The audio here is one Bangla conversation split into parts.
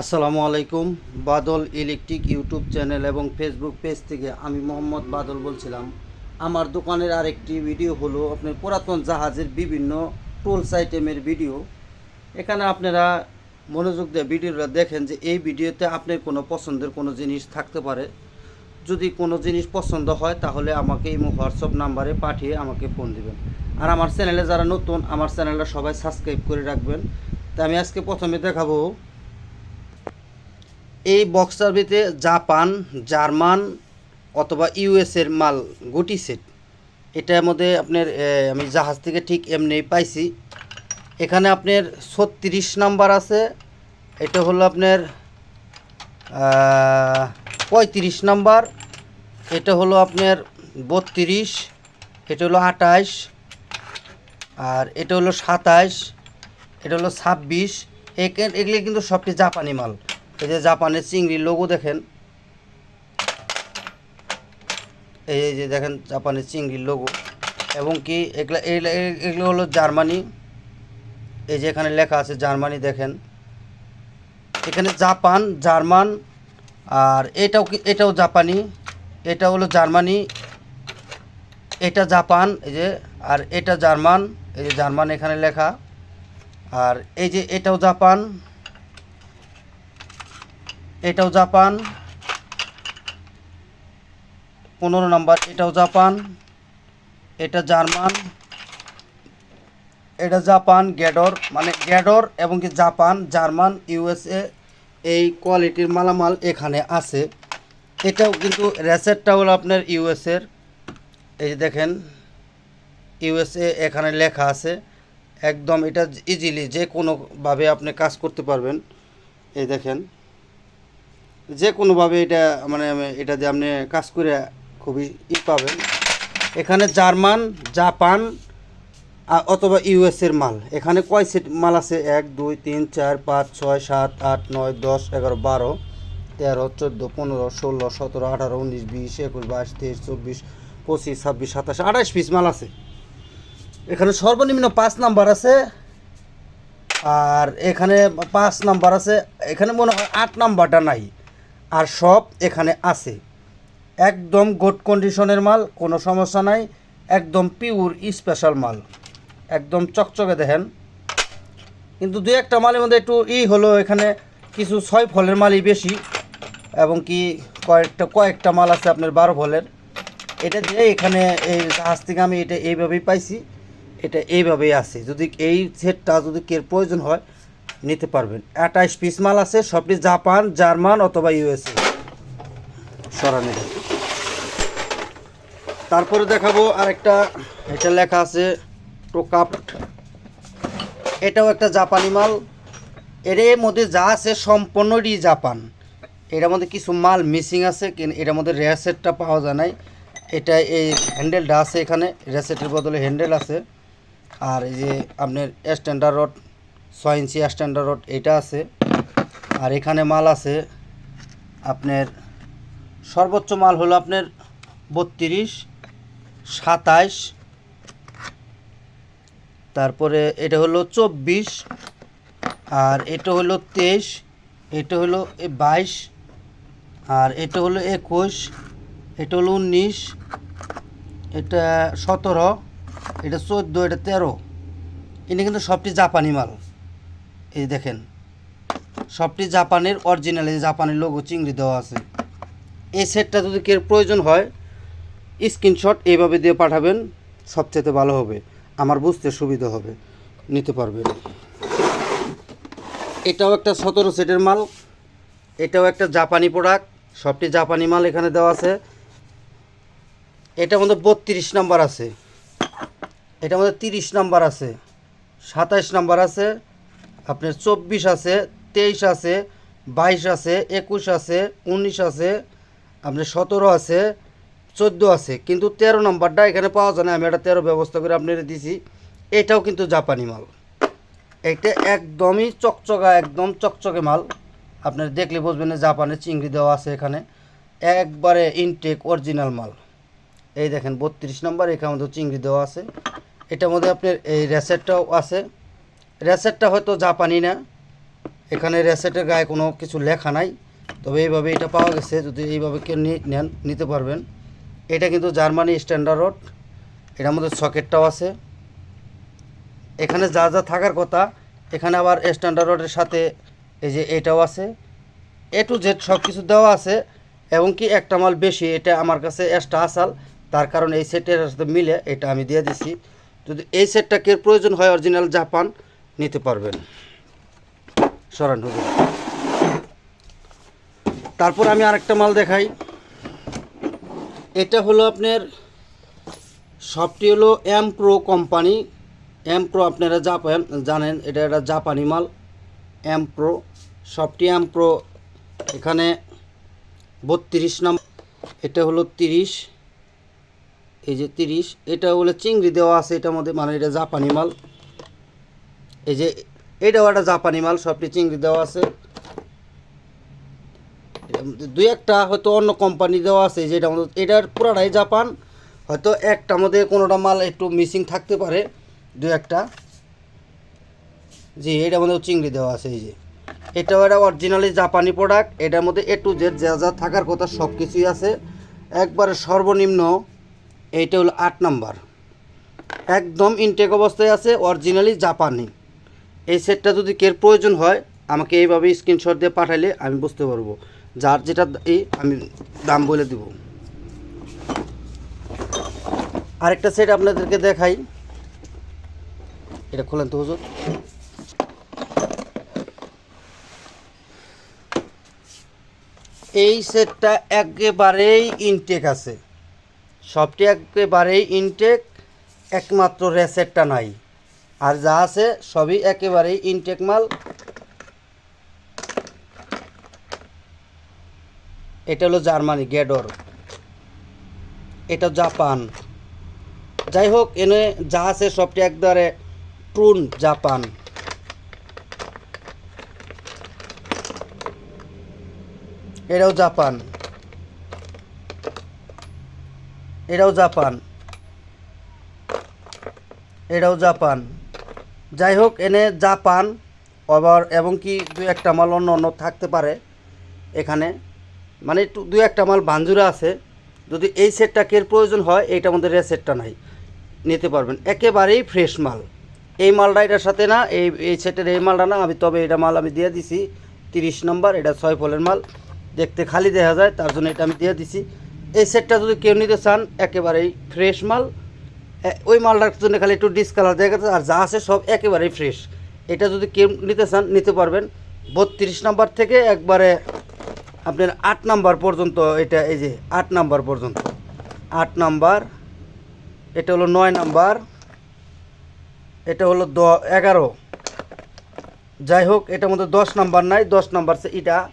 আসসালামু আলাইকুম, বাদল ইলেকট্রিক ইউটিউব চ্যানেল এবং ফেসবুক পেজ থেকে আমি মোহাম্মদ বাদল বলছিলাম। আমার দোকানের আরেকটি ভিডিও হলো আপনার পুরাতন জাহাজের বিভিন্ন টুলস আইটেমের ভিডিও। এখানে আপনারা মনোযোগ দিয়ে ভিডিওটা দেখেন যে এই ভিডিওতে আপনার কোনো পছন্দের কোনো জিনিস থাকতে পারে। যদি কোনো জিনিস পছন্দ হয় তাহলে আমাকে এই হোয়াটসঅ্যাপ নাম্বারে পাঠিয়ে আমাকে ফোন দিবেন। আর আমার চ্যানেলে যারা নতুন, আমার চ্যানেলটা সবাই সাবস্ক্রাইব করে রাখবেন। তা আমি আজকে প্রথমে দেখাবো এই বক্সটার ভিতরে জাপান, জার্মান অথবা ইউএসের মাল, গুটি সেট। এটার মধ্যে আপনার আমি জাহাজ থেকে ঠিক এমনি পাইছি। এখানে আপনার ছত্রিশ নাম্বার আছে। এটা হলো আপনার পঁয়ত্রিশ নাম্বার। এটা হলো আপনার বত্রিশ, এটা হলো আঠাশ, আর এটা হলো সাতাশ, এটা হলো ছাব্বিশ। এগুলি কিন্তু সবটি জাপানি মাল। এই যে জাপানের চিংড়ির লোগো দেখেন। এই যে দেখেন জাপানের চিংড়ির লোগো। এবং কি এগুলো এগুলো হলো জার্মানি। এই যে এখানে লেখা আছে জার্মানি দেখেন। এখানে জাপান, জার্মান, আর এটাও কি এটাও জাপানি। এটা হলো জার্মানি। এটা জাপান, এই যে, আর এটা জার্মান। এই যে জার্মান এখানে লেখা। আর এই যে এটাও জাপান। এটাও জাপান। পনেরো নাম্বার, এটাও জাপান। এটা জার্মান। এটা জাপান, গ্যাডর মানে গ্যাডর এবং কি জাপান, জার্মান, ইউএসএ, এই কোয়ালিটির মালামাল এখানে আছে। এটাও কিন্তু রেসেটটা হলো আপনার ইউএসএর। এই দেখেন, ইউএসএ এখানে লেখা আছে। একদম এটা ইজিলি যে কোনোভাবে আপনি কাজ করতে পারবেন। এই দেখেন। যে কোনোভাবে এটা মানে এটা দিয়ে আপনি কাজ করে খুবই ই পাবেন। এখানে জার্মান, জাপান অথবা ইউএসের মাল। এখানে কয় সেট মাল আছে? এক, দুই, তিন, চার, পাঁচ, ছয়, সাত, আট, নয়, দশ, এগারো, বারো, তেরো, চোদ্দ, পনেরো, ষোলো, সতেরো, আঠারো, উনিশ, বিশ, একুশ, বাইশ, তেইশ, চব্বিশ, পঁচিশ, ছাব্বিশ, সাতাশ, আঠাশ পিস মাল আছে। এখানে সর্বনিম্ন পাঁচ নাম্বার আছে। আর এখানে পাঁচ নাম্বার আছে। এখানে মনে হয় আট নাম্বারটা নাই। আর সব এখানে আছে। একদম গুড কন্ডিশনের মাল, কোনো সমস্যা নাই। একদম পিওর স্পেশাল মাল। একদম চকচকে দেখেন। কিন্তু দু একটা মালের মধ্যে একটু ই হলো, এখানে কিছু ছয় ফলের মালই বেশি এবং কি কয়েকটা কয়েকটা মাল আছে আপনার বারো ফলের। এটা দিয়ে এখানে এই জাহাজ থেকে আমি এটা এইভাবেই পাইছি। এটা এইভাবেই আছে। যদি এই সেটটা যদি কের প্রয়োজন হয় নিতে পারবেন। আঠাইশ পিস মাল আছে সবটি জাপান, জার্মান অথবা ইউএসএ। সরানি তারপরে দেখাবো আরেকটা, এটা লেখা আছে, টোকাপ্ট। এটাও একটা জাপানি মাল। এর মধ্যে যা আছে সম্পূর্ণই জাপান। এটার মধ্যে কিছু মাল মিসিং আছে এটার মধ্যে রেসেটটা পাওয়া যায় নাই। এটা এই হ্যান্ডেলটা আছে এখানে, রেসেটের বদলে হ্যান্ডেল আছে। আর এই যে আপনার স্ট্যান্ডার্ড রড ছয় ইঞ্চি স্ট্যান্ডার্ড রড এটা আছে। আর এখানে মাল আছে আপনার সর্বোচ্চ মাল হলো আপনার বত্রিশ, সাতাইশ, তারপরে এটা হলো চব্বিশ, আর এটা হলো তেইশ, এটা হলো বাইশ, আর এটা হলো একুশ, এটা হলো উনিশ, এটা সতেরো, এটা চোদ্দ, এটা তেরো। এনে কিন্তু সবটি জাপানি মাল। এই দেখেন, সবটি জাপানের অরিজিনাল এই জাপানের লোগো চিংড়ি দেওয়া আছে। এই সেটটা যদি কেউ প্রয়োজন হয় স্ক্রিনশট এইভাবে দিয়ে পাঠাবেন সবচেয়ে ভালো হবে। আমার বুঝতে সুবিধা হবে, নিতে পারবেন। এটাও একটা সতেরো সেটের মাল, এটাও একটা জাপানি প্রোডাক্ট সবটি জাপানি মাল এখানে দেওয়া আছে। এটা মধ্যে বত্রিশ নাম্বার আছে। এটা মধ্যে তিরিশ নাম্বার আছে, সাতাইশ নাম্বার আছে আপনার চব্বিশ আছে, তেইশ আছে, বাইশ আছে, একুশ আছে, উনিশ আছে, আপনার সতেরো আছে, চোদ্দ আছে। কিন্তু তেরো নম্বরটা এখানে পাওয়া যায় না, আমি একটা তেরো ব্যবস্থা করে আপনার দিছি। এটাও কিন্তু জাপানি মাল। এটা একদমই চকচকা, একদম চকচকে মাল। আপনার দেখলে বুঝবেন না জাপানের চিংড়ি দেওয়া আছে এখানে। একবারে ইনটেক অরিজিনাল মাল। এই দেখেন, বত্রিশ নম্বর এখানে মধ্যে চিংড়ি দেওয়া আছে। এটার মধ্যে আপনার এই রেসেটটাও আছে। রেসেটটা হয়তো জাপানি না। এখানে রেসেটের গায়ে কোনো কিছু লেখা নাই। তবে এইভাবে এটা পাওয়া গেছে, যদি এইভাবে কেউ নেন, নিতে পারবেন। এটা কিন্তু জার্মানি স্ট্যান্ডার্ড রড। এটার মধ্যে সকেটটাও আছে। এখানে যা যা থাকার কথা, এখানে আবার স্ট্যান্ডার্ড রডের সাথে এই যে এটাও আছে। এ টু জেড সব কিছু দেওয়া আছে, এবং কি একটা মাল বেশি, এটা আমার কাছে এক্সট্রা আসাল। তার কারণ এই সেটের সাথে মিলে এটা আমি দিয়ে দিছি। যদি এই সেটটাকে প্রয়োজন হয়, অরিজিনাল জাপান নিতে পারবেন। সরান হুজুর। তারপর আমি আরেকটা মাল দেখাই। এটা হলো আপনার, সবটি হলো M Pro company M Pro আপনারা জাপান জানেন, এটা একটা জাপানি মাল। এম প্রো সবটি এম প্রো এখানে বত্রিশ নাম্বার এটা হলো তিরিশ। এই যে তিরিশ, এটা হলো চিংড়ি দেওয়া আছে এটার মধ্যে মানে এটা জাপানি মাল। এই যে এটাও একটা জাপানি মাল, সবটি চিংড়ি দেওয়া আছে। দুই একটা হয়তো অন্য কোম্পানি দেওয়া আছে যেটা আমাদের এটার পুরাটাই জাপান। হয়তো একটা মধ্যে কোনোটা মাল একটু মিসিং থাকতে পারে দু একটা। জি এটা মধ্যে চিংড়ি দেওয়া আছে, এই যে। এটাও একটা অরিজিনালি জাপানি প্রোডাক্ট এটার মধ্যে এ টু জেড যা যা থাকার কথা সব কিছুই আছে। একবারে সর্বনিম্ন এইটা হলো আট নাম্বার। একদম ইনটেক অবস্থায় আছে অরিজিনালি জাপানি। এই সেটটা যদি কের প্রয়োজন হয়, আমাকে এইভাবে স্ক্রিনশট দিয়ে পাঠাইলে আমি বুঝতে পারব। যার যেটা এই আমি দাম বলে দেব। আরেকটা সেট আপনাদেরকে দেখাই। এটা খোলেন তো হুজুর। এই সেটটা একেবারেই ইনটেক আছে। সবটি একেবারেই ইনটেক একমাত্র রেসেটটা নাই। আর যা আছে সবই একেবারেই ইনটেক মাল। এটা হলো জার্মানি, গেডর। এটা জাপান। যাই হোক, এনে যা আছে সবটি একবারে ট্রুন জাপান। এটাও জাপান। এটাও জাপান। এটাও জাপান। যাই হোক এনে জাপান, আবার এবং কি দু একটা মাল অন্য অন্য থাকতে পারে এখানে। মানে একটু দু একটা মাল ভাঞ্জুরা আছে। যদি এই সেটটা কের প্রয়োজন হয় এইটার মধ্যে রেসেটটা নাই। নিতে পারবেন। একেবারেই ফ্রেশ মাল। এই মালটা এটার সাথে না, এই এই সেটের এই মালটা না, আমি তবে এটা মাল আমি দিয়ে দিছি। তিরিশ নম্বর, এটা ছয় ফলের মাল। দেখতে খালি দেখা যায়, তার জন্য এটা আমি দিয়ে দিছি। এই সেটটা যদি কেউ নিতে চান, একেবারেই ফ্রেশ মাল। ওই মালটার জন্য খালি একটু ডিসকালার দেখা যাচ্ছে আর যা আছে সব একেবারেই ফ্রেশ এটা যদি কেউ নিতে চান, নিতে পারবেন। বত্রিশ নাম্বার থেকে একবারে আপনার আট নাম্বার পর্যন্ত এটা, এই যে আট নাম্বার পর্যন্ত। আট নাম্বার, এটা হলো নয় নাম্বার, এটা হলো দ, এগারো। যাই হোক, এটার মধ্যে দশ নাম্বার নাই, দশ নাম্বার এটা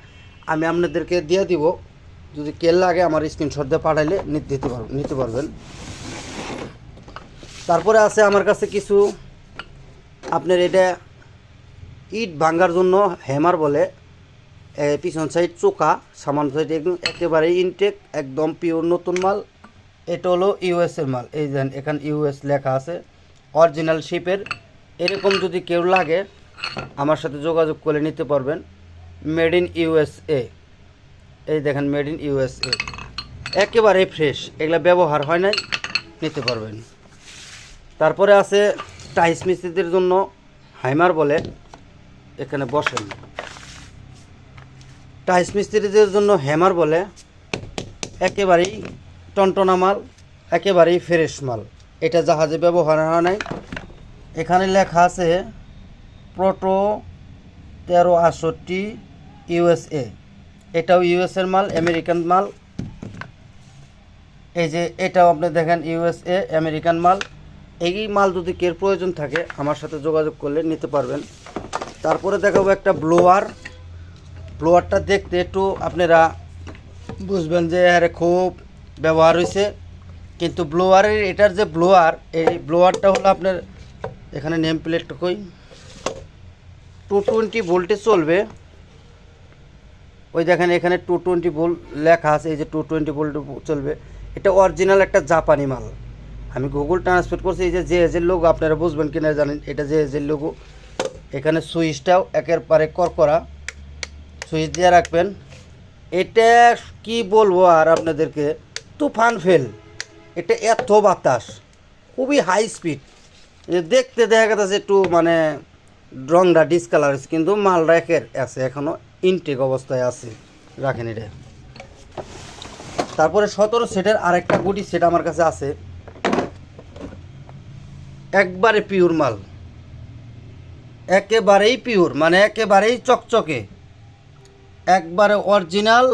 আমি আপনাদেরকে দিয়ে দিব। যদি কেল লাগে, আমার স্ক্রিনশট দিয়ে পাঠাইলে নি- দিতে পারবেন নিতে পারবেন। তারপরে আছে আমার কাছে কিছু আপনার এটা ইট ভাঙ্গার জন্য হ্যামার বলে। পিছন সাইড চোকা সামান সাইড একদম একেবারে ইনটেক একদম পিওর নতুন মাল। এটা হলো ইউএস এর মাল। এই দেন এখানে ইউএস লেখা আছে অরিজিনাল শিপের এরকম যদি কেউ লাগে, আমার সাথে যোগাযোগ করে নিতে পারবেন। মেড ইন ইউএসএ এই দেখেন মেড ইন ইউএসএ একেবারে ফ্রেশ এগুলা ব্যবহার হয় নাই, নিতে পারবেন। তারপরে আছে টাইস মিস্ত্রিদের জন্য হাইমার বলে, এখানে বসেন। টাইস মিস্ত্রিদের জন্য হ্যামার বলে, একেবারেই টনটনা মাল, একেবারেই ফ্রেশ মাল। এটা জাহাজে ব্যবহার হয় নাই। এখানে লেখা আছে, প্রোটো তেরো আটষট্টি ইউএসএ। এটাও ইউএসএর মাল, আমেরিকান মাল। এই যে এটাও আপনি দেখেন, ইউএসএ, আমেরিকান মাল। এই মাল যদি কের প্রয়োজন থাকে, আমার সাথে যোগাযোগ করলে নিতে পারবেন। তারপরে দেখাবো একটা ব্লোয়ার ব্লোয়ারটা দেখতে একটু আপনারা বুঝবেন যে, আরে খুব ব্যবহার হয়েছে কিন্তু ব্লোয়ারের এটার যে ব্লোয়ার এই ব্লোয়ারটা হলো আপনার, এখানে নেম প্লেটটা কই? টু টোয়েন্টি ভোল্টে চলবে। ওই দেখেন এখানে টু টোয়েন্টি ভোল্ট লেখা আছে, এই যে টু টোয়েন্টি ভোল্ট চলবে। এটা অরিজিনাল একটা জাপানি মাল। আমি গুগল ট্রান্সলেট করছি, এই যে জে এজের লোগো আপনারা বুঝবেন কিনা জানেন, এটা জে এজের লোগো এখানে সুইচটাও একের পারে করকরা সুইচ দিয়ে রাখবেন। এটা কি বলব আর আপনাদেরকে, তুফান ফেল, এটা এত বাতাস, খুবই হাই স্পিড দেখতে দেখা গেছে একটু মানে রংটা ডিসকালার কিন্তু মাল রেখে আছে এখনও ইনটেক অবস্থায় আছে, রাখেন এটা। তারপরে সতেরো সেটের আরেকটা গুটি সেট আমার কাছে আছে। একবারে পিওর মাল। একেবারেই পিওর মানে একেবারেই চকচকে। একবারে অরিজিনাল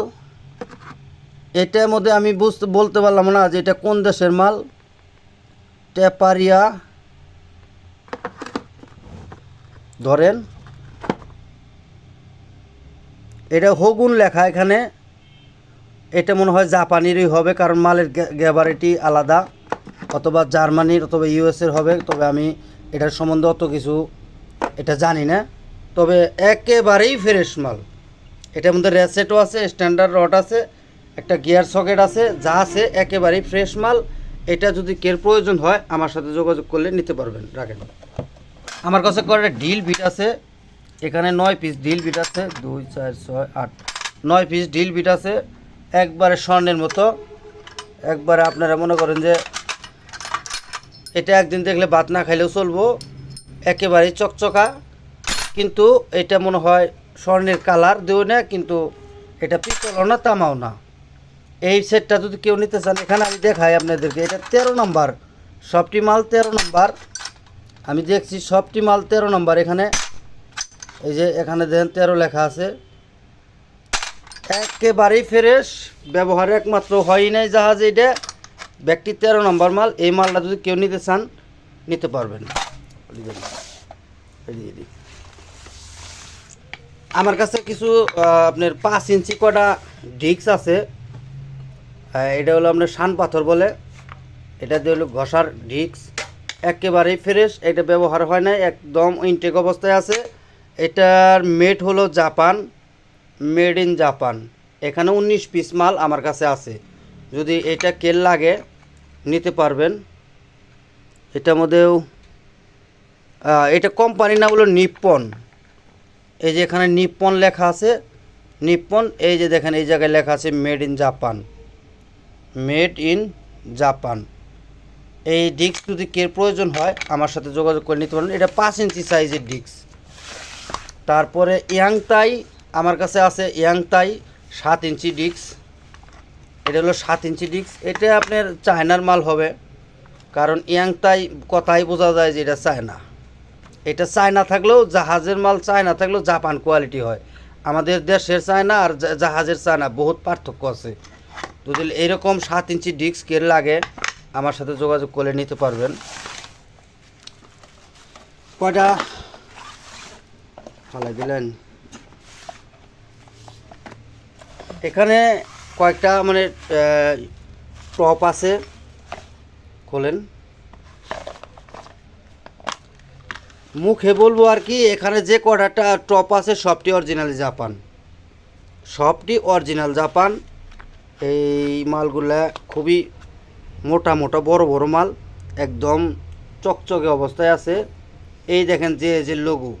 এটার মধ্যে আমি বুঝতে বলতে পারলাম না যে এটা কোন দেশের মাল। টেপারিয়া। ধরেন। এটা হগুন লেখা এখানে। এটা মনে হয় জাপানিরই হবে কারণ মালের গ্যাবারিটি আলাদা। অথবা জার্মানির অথবা ইউএসের হবে, তবে আমি এটার সম্বন্ধে অত কিছু এটা জানি না। তবে একেবারেই ফ্রেশ মাল। এটার মধ্যে রেসেটও আছে, স্ট্যান্ডার্ড রড আছে, একটা গিয়ার সকেট আছে, যা আছে, একেবারেই ফ্রেশ মাল। এটা যদি কের প্রয়োজন হয়, আমার সাথে যোগাযোগ করলে নিতে পারবেন, রাখেন। আমার কাছে করে ডিল বিট আছে। এখানে নয় পিস ডিল বিট আছে, দুই, চার, ছয়, আট, নয় পিস ডিল বিট আছে। একবারে স্বর্ণের মতো। একবারে আপনারা মনে করেন যে এটা একদিন দেখলে ভাত না খাইলেও চলবো। একেবারেই চকচকা। কিন্তু এটা মনে হয় স্বর্ণের কালার, দিও না, কিন্তু এটা পিতলও না, তামাও না। এই সেটটা যদি কেউ নিতে চান, এখানে আমি দেখাই আপনাদেরকে। এটা তেরো নম্বর। সবটি মাল তেরো নম্বর। আমি দেখছি সবটি মাল তেরো নম্বর এখানে। এই যে এখানে দেখেন তেরো লেখা আছে। একেবারেই ফ্রেশ। ব্যবহার একমাত্র হয় নাই জাহাজ এটা। ব্যক্তি তেরো নম্বর মাল, এই মালটা যদি কেউ নিতে চান, নিতে পারবেন। আমার কাছে কিছু আপনার পাঁচ ইঞ্চি কটা ডিস্ক আছে এটা হলো আপনার শান পাথর বলে। এটা দিয়ে হলো ঘষার ডিস্ক। একেবারেই ফ্রেশ, এটা ব্যবহার হয় না, একদম ইনটেক অবস্থায় আছে। এটার মেড হলো জাপান মেড ইন জাপান। এখানে উনিশ পিস মাল আমার কাছে আছে। যদি এটা কেল লাগে নিতে পারবেন। এটার মধ্যেও এটা কোম্পানির নাম হলো নিপ্পন। এই যে এখানে নিপ্পন লেখা আছে, নিপ্পন, এই যে দেখেন, এই জায়গায় লেখা আছে made in Japan. Made in Japan. এই ডিস্ক যদি কে প্রয়োজন হয়, আমার সাথে যোগাযোগ করে নিতে পারেন। এটা পাঁচ ইঞ্চি সাইজের ডিস্ক। তারপরে ইয়াংতাই, আমার কাছে আছে ইয়াংতাই সাত ইঞ্চি ডিস্ক। এটা হলো সাত ইঞ্চি ডিস্ক এটা আপনার চায়নার মাল হবে, কারণ ইয়াংতাই কথাই বোঝা যায় যে এটা চায়না। এটা চায়না থাকলেও জাহাজের মাল চায়না থাকলেও জাপান কোয়ালিটি হয়। আমাদের দেশের চায়না আর জাহাজের চায়না বহুত পার্থক্য আছে। যদি এরকম সাত ইঞ্চি ডিস্ক এর লাগে, আমার সাথে যোগাযোগ করে নিতে পারবেন। কয়টা? ফালাই দিলেন। এখানে কয়েকটা মানে টপ আছে। খোলেন। মুখে বলব আর কি, এখানে যে কটাটা টপ আছে, সবটি অরিজিনাল জাপান। সবটি অরিজিনাল জাপান। এই মালগুলা খুবই মোটা মোটা, বড় বড় মাল। একদম চকচকে অবস্থায় আছে। এই দেখেন যে যে লঘু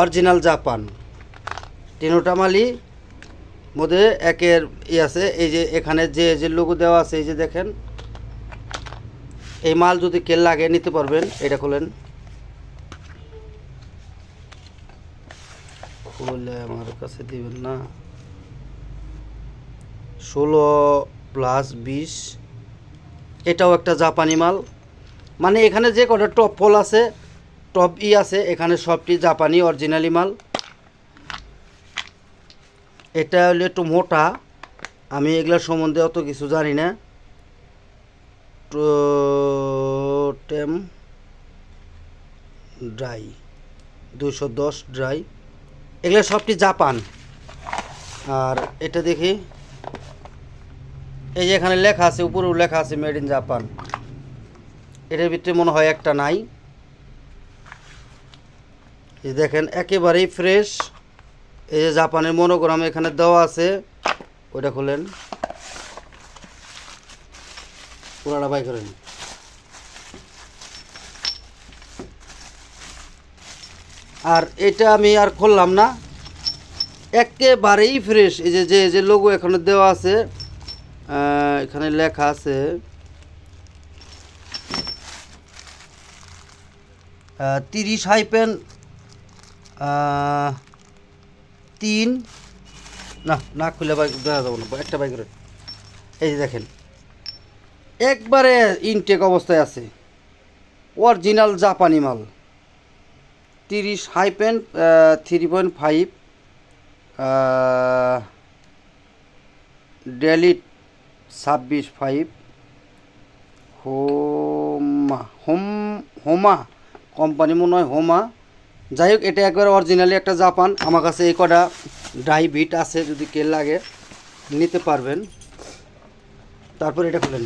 অরিজিনাল জাপান। তিনোটা মালই মধ্যে একের ই আছে, এই যে এখানে যে যে লঘু দেওয়া আছে, এই যে দেখেন। এই মাল যদি কেল লাগে নিতে পারবেন, এটা খোলেন। খুলে আমার কাছে দিবেন না। ষোলো প্লাস বিশ, এটাও একটা জাপানি মাল। মানে এখানে যে কটা টপ ফল আছে, টপ ই আছে, এখানে সবটি জাপানি অরিজিনালি মাল। এটা হলো একটু মোটা। আমি এগুলোর সম্বন্ধে অত কিছু জানি না। টোটেম ড্রাই দুশো দশ ড্রাই। এগুলো সবটি জাপান। আর এটা দেখি, এই যে এখানে লেখা আছে, উপরেও লেখা আছে মেড ইন জাপান। এটার ভিতরে মনে হয় একটা নাই। দেখেন, একেবারেই ফ্রেশ। এই যে জাপানের মনোগ্রাম এখানে দেওয়া আছে, ওইটা খুলেন। পুরাটা বাই করেন। আর এটা আমি আর খুললাম না। একেবারেই ফ্রেশ এই যে যে লোগো এখানে দেওয়া আছে এখানে লেখা আছে তিরিশ হাইপেন তিন। না না খুলে বাইক দেখা যাব না, একটা বাইকের এই যে দেখেন। একবারে ইনটেক অবস্থায় আছে। অরিজিনাল জাপানি মাল। তিরিশ hyphen three point five delete ছাব্বিশ five Homa home Homa company মনে হয় হোমা যাই হোক, এটা একবার অরিজিনালি একটা জাপান আমার কাছে এই কটা ড্রাই বিট আছে, যদি কে লাগে, নিতে পারবেন। তারপর এটা খুলেন।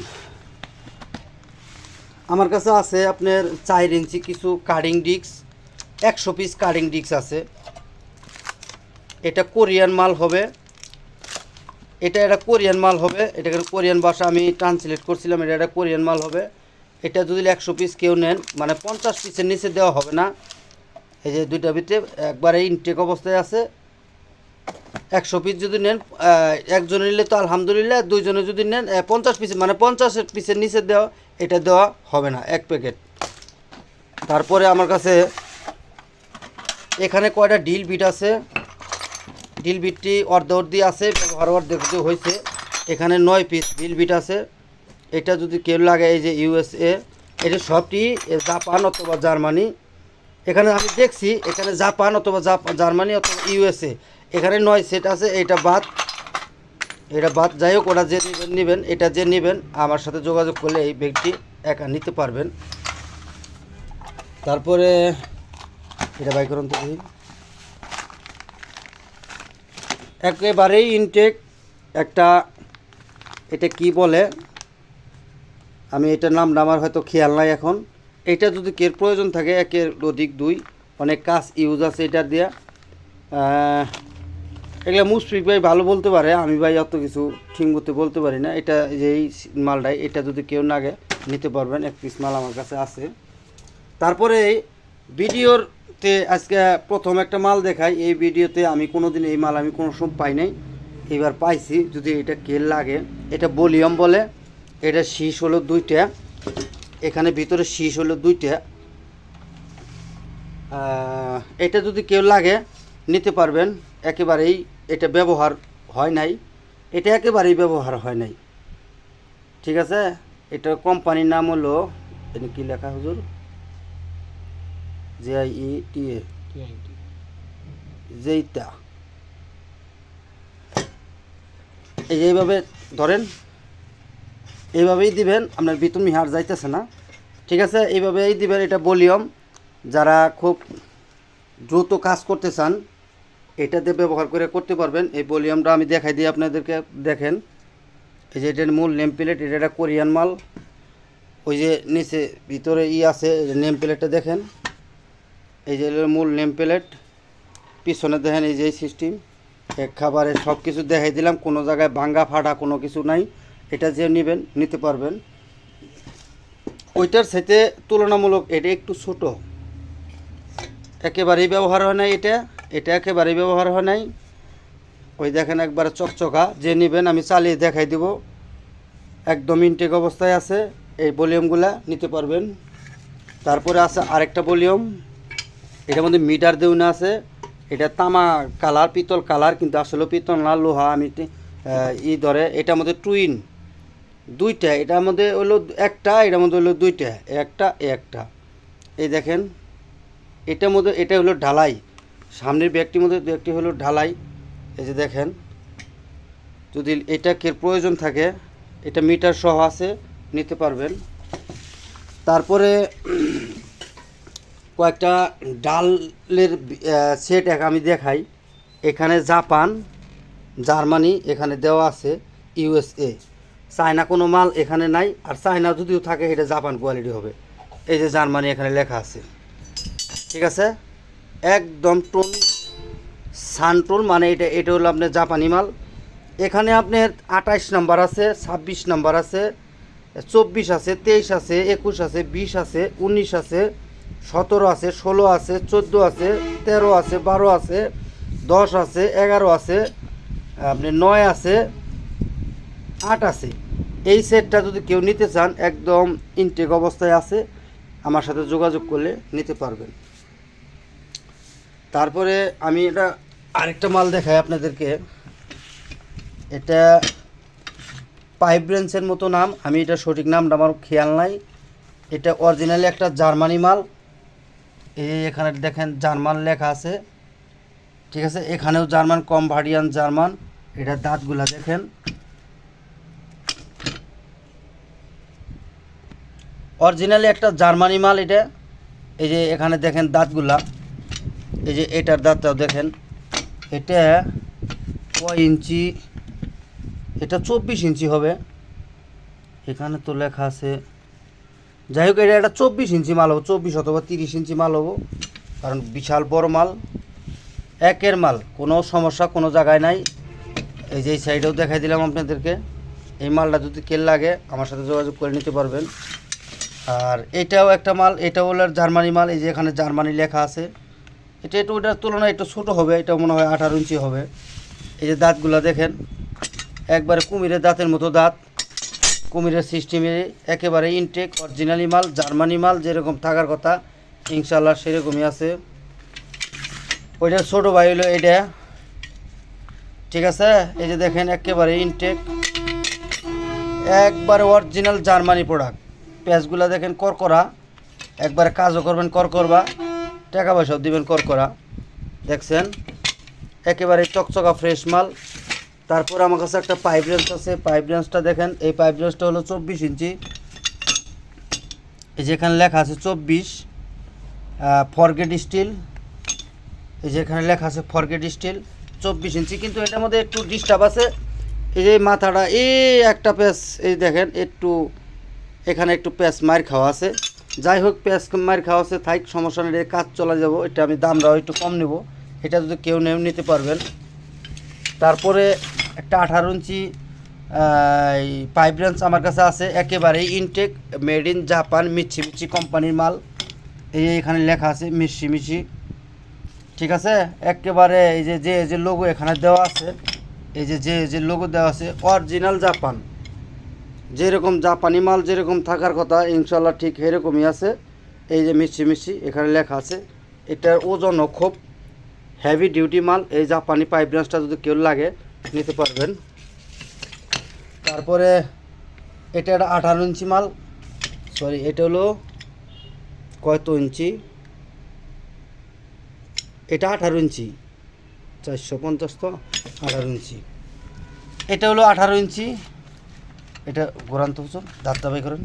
আমার কাছে আছে আপনার চার ইঞ্চি কিছু কাটিং ডিস্ক একশো পিস কাটিং ডিস্ক আছে। এটা কোরিয়ান মাল হবে। এটা একটা কোরিয়ান মাল হবে। এটাকে কোরিয়ান ভাষা, আমি ট্রান্সলেট করছিলাম, এটা একটা কোরিয়ান মাল হবে। এটা যদি একশো পিস কেউ নেন মানে পঞ্চাশ পিসের নিচে দেওয়া হবে না। এই যে দুইটা ভিতরে একবারে ইনটেক অবস্থায় আছে। একশো পিস যদি নেন একজনে নিলে তো আলহামদুলিল্লাহ, দুইজনে যদি নেন পঞ্চাশ পিস মানে পঞ্চাশ পিসের নিচে দেওয়া, এটা দেওয়া হবে না, এক প্যাকেট তারপরে আমার কাছে এখানে কয়টা ডিল বিট আছে? ডিল বিটটি অর্ধ অর্ধি আছে, ব্যবহার অর্ধেক হয়েছে এখানে নয় পিস ডিল বিট আছে। এটা যদি কেউ লাগে, এই যে ইউএসএ এটা সবটি জাপান অথবা জার্মানি। এখানে আমি দেখছি, এখানে জাপান অথবা জার্মানি অথবা ইউএসএ। এখানে নয় সেট আছে এটা বাদ। এটা বাদ, যাই হোক, ওরা যে নেবেন নেবেন, এটা যে নেবেন, আমার সাথে যোগাযোগ করলে এই ব্যাগটি একা নিতে পারবেন। তারপরে, এটা বাই করুন তো একেবারেই ইনটেক একটা, এটা কি বলে? আমি এটার নাম, আমার হয়তো খেয়াল নাই এখন। এটা যদি কের প্রয়োজন থাকে, একের অধিক দুই, অনেক কাজ ইউজ আছে এটা দিয়া। এগুলো মুশফিক ভাই ভালো বলতে পারে, আমি ভাই অত কিছু ঠিক মতো বলতে পারি না। এটা এই যে এই মালটাই, এটা যদি কেউ নাগে নিতে পারবেন, এক পিস মাল আমার কাছে আছে। তারপরে ভিডিওরতে আজকে প্রথম একটা মাল দেখাই, এই ভিডিওতে আমি কোনো দিন এই মাল আমি কোনো সময় পাই নাই। এবার পাইছি, যদি এটা কে লাগে, এটা ভলিউম বলে, এটা শীষ হলো দুইটা। এখানে ভিতরে শীষ হলো দুইটা। এটা যদি কেউ লাগে নিতে পারবেন। একেবারেই এটা ব্যবহার হয় নাই। এটা একেবারেই ব্যবহার হয় নাই। ঠিক আছে? এটা কোম্পানির নাম হলো এটা কি লেখা হুজুর? জে আই ই টি এ। জেইতা এই এইভাবে ধরেন এইভাবেই দিবেন, আপনার বিতুন মিহার যাইতেছে না। ঠিক আছে? এইভাবেই দিবেন, এটা ভলিউম। যারা খুব দ্রুত কাজ করতে চান এটাতে ব্যবহার করে করতে পারবেন। এই ভলিউমটা আমি দেখাই দিই আপনাদেরকে, দেখেন। এই যে এটার মূল নেম প্লেট, এটা একটা কোরিয়ান মাল। ওই যে নিচে ভিতরে ই আছে নেম প্লেটটা দেখেন। এই যে মূল নেম প্লেট। পিছনে দেখেন এই যে সিস্টেম এক খাবারে সব কিছু দেখাই দিলাম, কোনো জায়গায় ভাঙ্গা ফাটা কোনো কিছু নাই। এটা যে নেবেন, নিতে পারবেন। ওইটার সাথে তুলনামূলক এটা একটু ছোট। একেবারেই ব্যবহার হয় নাই এটা এটা একেবারেই ব্যবহার হয় নাই। ওই দেখেন একবার চকচকা, যে নেবেন আমি চালিয়ে দেখাই দিব। একদম ইনটেক অবস্থায় আছে, এই ভলিউমগুলা নিতে পারবেন। তারপরে আছে আরেকটা ভলিউম, এটার মধ্যে মিটার দেউন আছে। এটা তামা কালার, পিতল কালার, কিন্তু আসলে পিতল না, লোহা, আমি ই ধরে, এটার মধ্যে টুইন দুইটা এটার মধ্যে হলো একটা এটার মধ্যে হলো দুইটা, একটা একটা। এই দেখেন, এটার মধ্যে, এটা হলো ঢালাই। সামনের ব্যাগটির মধ্যে দু একটি হলো ঢালাই। এই যে দেখেন, যদি এটা কে প্রয়োজন থাকে, এটা মিটার সহ আছে, নিতে পারবেন। তারপরে কয়েকটা ডালের সেট এক আমি দেখাই। এখানে জাপান, জার্মানি, এখানে দেওয়া আছে, ইউএসএ। চায়না কোনো মাল এখানে নাই, আর চায়না যদিও থাকে, এটা জাপান কোয়ালিটি হবে। এই যে জার্মানি এখানে লেখা আছে। ঠিক আছে? একদম টোন সানটোল মানে এটা এটা হলো আপনার জাপানি মাল। এখানে আপনার আঠাইশ নাম্বার আছে, ছাব্বিশ নাম্বার আছে, চব্বিশ আছে, তেইশ আছে, একুশ আছে, বিশ আছে, উনিশ আছে, সতেরো আছে, ষোলো আছে, চোদ্দ আছে, তেরো আছে, বারো আছে, দশ আছে, এগারো আছে আপনি নয় আছে, আট আছে। এই সেটটা যদি কেউ নিতে চান, একদম ইনটেক অবস্থায় আছে, আমার সাথে যোগাযোগ করলে নিতে পারবেন। তারপরে আমি এটা আরেকটা মাল দেখাই আপনাদেরকে। এটা পাইপ ব্রেঞ্চের মতো নাম, আমি এটা সঠিক নামটা আমার খেয়াল নাই। এটা অরিজিনালি একটা জার্মানি মাল। এই এখানে দেখেন জার্মান লেখা আছে। ঠিক আছে, এখানেও জার্মান কম ভারিয়ান জার্মান। এটা দাঁতগুলা দেখেন। অরিজিনালি একটা জার্মানি মাল এটা। এই যে এখানে দেখেন দাঁতগুলা। এই যে এটার দাঁতটাও দেখেন। এটা কয় ইঞ্চি? এটা চব্বিশ ইঞ্চি হবে। এখানে তো লেখা আছে। যাই হোক, এটা একটা চব্বিশ ইঞ্চি মাল হব। চব্বিশ অথবা তিরিশ ইঞ্চি মাল হব। কারণ বিশাল বড় মাল। একের মাল। কোনো সমস্যা কোনো জায়গায় নাই। এই যে এই সাইডেও দেখাই দিলাম আপনাদেরকে। এই মালটা যদি কেল লাগে, আমার সাথে যোগাযোগ করে নিতে পারবেন। আর এটাও একটা মাল, এটাও হলো জার্মানি মাল, এই যে এখানে জার্মানি লেখা আছে। এটা একটু ওটার তুলনায় একটু ছোটো হবে, এটা মনে হয় আঠারো ইঞ্চি হবে। এই যে দাঁতগুলো দেখেন, একবারে কুমিরের দাঁতের মতো দাঁত। কুমিরের সিস্টেমে একেবারে ইনটেক অরিজিনালি মাল, জার্মানি মাল, যেরকম থাকার কথা ইনশাল্লাহ সেরকমই আছে। ওইটার ছোটো ভাই হলো এটা। ঠিক আছে? এই যে দেখেন, একেবারে ইনটেক একবারে অরিজিনাল জার্মানি প্রোডাক্ট পেঁয়াজগুলো দেখেন করকরা একবারে কাজও করবেন করকরবা টাকা পয়সাও দিবেন করকরা দেখছেন? একেবারে চকচকা ফ্রেশ মাল। তারপর আমার কাছে একটা পাইপ রেঞ্জ আছে। পাইপ রেঞ্জটা দেখেন, এই পাইপ রেঞ্জটা হলো চব্বিশ ইঞ্চি। এই যেখানে লেখা আছে চব্বিশ ফরগেট স্টিল। এই যে এখানে লেখা আছে ফরগেট স্টিল, চব্বিশ ইঞ্চি। কিন্তু এটার মধ্যে একটু ডিস্টার্ব আছে। এই যে মাথাটা, এই একটা প্যাচ এই দেখেন, একটু এখানে একটু প্যাচ মার খাওয়া আছে। যাই হোক প্যাচ মার খাওয়া আছে থাইক সমস্যা নেই কাজ চলে যাব, এটা আমি দামটাও একটু কম নেব। এটা যদি কেউ নেও, নিতে পারবেন। তারপরে একটা আঠারো ইঞ্চি পাইপ আমার কাছে আছে, একেবারেই ইনটেক মেড ইন জাপান মিচ্ছি মিচ্ছি কোম্পানির মাল। এই এখানে লেখা আছে মিষ্টি মিষ্টি ঠিক আছে? একেবারে এই যে যে যে লোগো এখানে দেওয়া আছে, এই যে যে যে লোগো দেওয়া আছে অরিজিনাল জাপান যেরকম জাপানি মাল যেরকম থাকার কথা ইনশাল্লাহ ঠিক এরকমই আছে। এই যে মিষ্টি মিষ্টি, এখানে লেখা আছে, এটার ওজনও খুব হেভি ডিউটি মাল। এই জাপানি পাইপ ব্রাঞ্চটা যদি কেউ লাগে, নিতে পারবেন। তারপরে এটা একটা আঠারো ইঞ্চি মাল। সরি এটা হলো কত ইঞ্চি? এটা আঠারো ইঞ্চি। চারশো পঞ্চাশ তো, আঠারো ইঞ্চি। এটা হলো আঠারো ইঞ্চি। এটা গোরান্ত হুজুর দাঁত দাবাই করেন।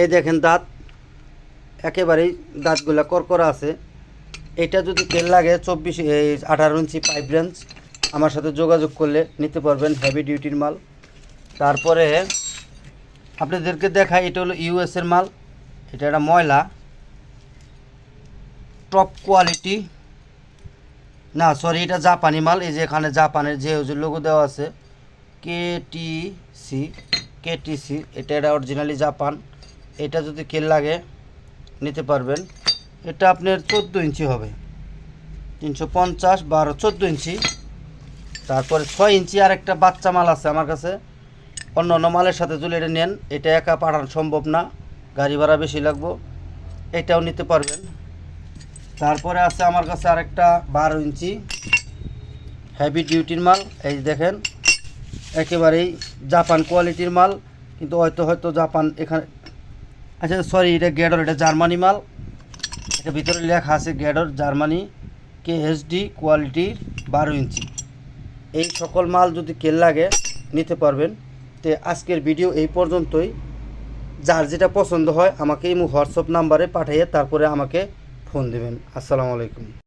এই দেখেন দাঁত, একেবারেই দাঁতগুলা করকরা আছে। এটা যদি তেল লাগে চব্বিশ, এই আঠারো ইঞ্চি পাইপ রেঞ্জ, আমার সাথে যোগাযোগ করলে নিতে পারবেন হেভি ডিউটির মাল। তারপরে আপনাদেরকে দেখাই, এটা হলো ইউএসের মাল। এটা একটা ময়লা টপ কোয়ালিটি না সরি এটা জাপানি মাল, এই যে এখানে জাপানের যে লোগো দেওয়া আছে কে T C K T C এটা এটা অরিজিনালি জাপান এটা যদি কেল লাগে, নিতে পারবেন। এটা আপনার চোদ্দ ইঞ্চি হবে। তিনশো পঞ্চাশ বারো চোদ্দ ইঞ্চি। তারপরে ছয় ইঞ্চি আর একটা বাচ্চা মাল আছে আমার কাছে। অন্য অন্য মালের সাথে যদি এটা নেন। এটা একা পাঠানো সম্ভব না। গাড়ি ভাড়া বেশি লাগবো। এটাও নিতে পারবেন। তারপরে আছে আমার কাছে আরেকটা বারো ইঞ্চি হেভি ডিউটির মাল, এই দেখেন, একেবারেই জাপান কোয়ালিটির মাল, কিন্তু হয়তো হয়তো জাপান এখানে আচ্ছা সরি এটা গ্যাডর এটা জার্মানি মাল। এটা ভিতরে লেখা আছে গ্যাডর জার্মানি কে এইচডি কোয়ালিটির বারো ইঞ্চি। এই সকল মাল যদি কেল লাগে, নিতে পারবেন। তো আজকের ভিডিও এই পর্যন্তই। যার যেটা পছন্দ হয়, আমাকে এই হোয়াটসঅ্যাপ নাম্বারে পাঠিয়ে তারপরে আমাকে ফোন দেবেন। আসসালামু আলাইকুম।